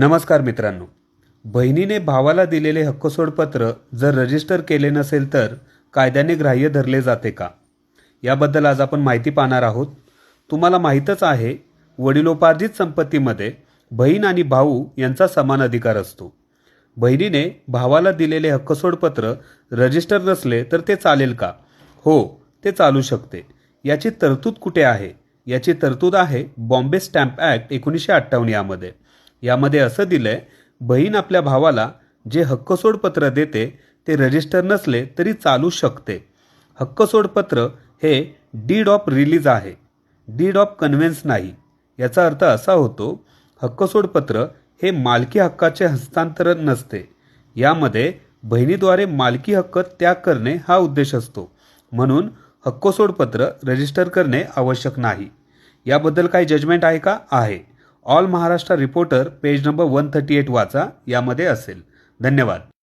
नमस्कार मित्रांनो. बहिणीने भावाला दिलेले हक्कसोडपत्र जर रजिस्टर केले नसेल तर कायद्याने ग्राह्य धरले जाते का? याबद्दल आज आपण माहिती पाहणार आहोत. तुम्हाला माहीतच आहे वडिलोपार्जित संपत्तीमध्ये बहीण आणि भाऊ यांचा समान अधिकार असतो. बहिणीने भावाला दिलेले हक्कसोडपत्र रजिस्टर नसले तर ते चालेल का? हो ते चालू शकते. याची तरतूद कुठे आहे? याची तरतूद आहे बॉम्बे स्टॅम्प ॲक्ट एकोणीसशे अठ्ठावन्न यामध्ये. यामध्ये असं दिलंय बहीण आपल्या भावाला जे हक्कसोडपत्र देते ते रजिस्टर नसले तरी चालू शकते. हक्कसोडपत्र हे डीड ऑफ रिलीज आहे. डीड ऑफ कन्व्हेन्स नाही. याचा अर्थ असा होतो हक्कसोडपत्र हे मालकी हक्काचे हस्तांतरण नसते. यामध्ये बहिणीद्वारे मालकी हक्क त्याग करणे हा उद्देश असतो. म्हणून हक्कसोडपत्र रजिस्टर करणे आवश्यक नाही. याबद्दल काही जजमेंट आहे का? आहे. All Maharashtra reporter page number one thirty eight वाचा यामध्ये असेल. धन्यवाद.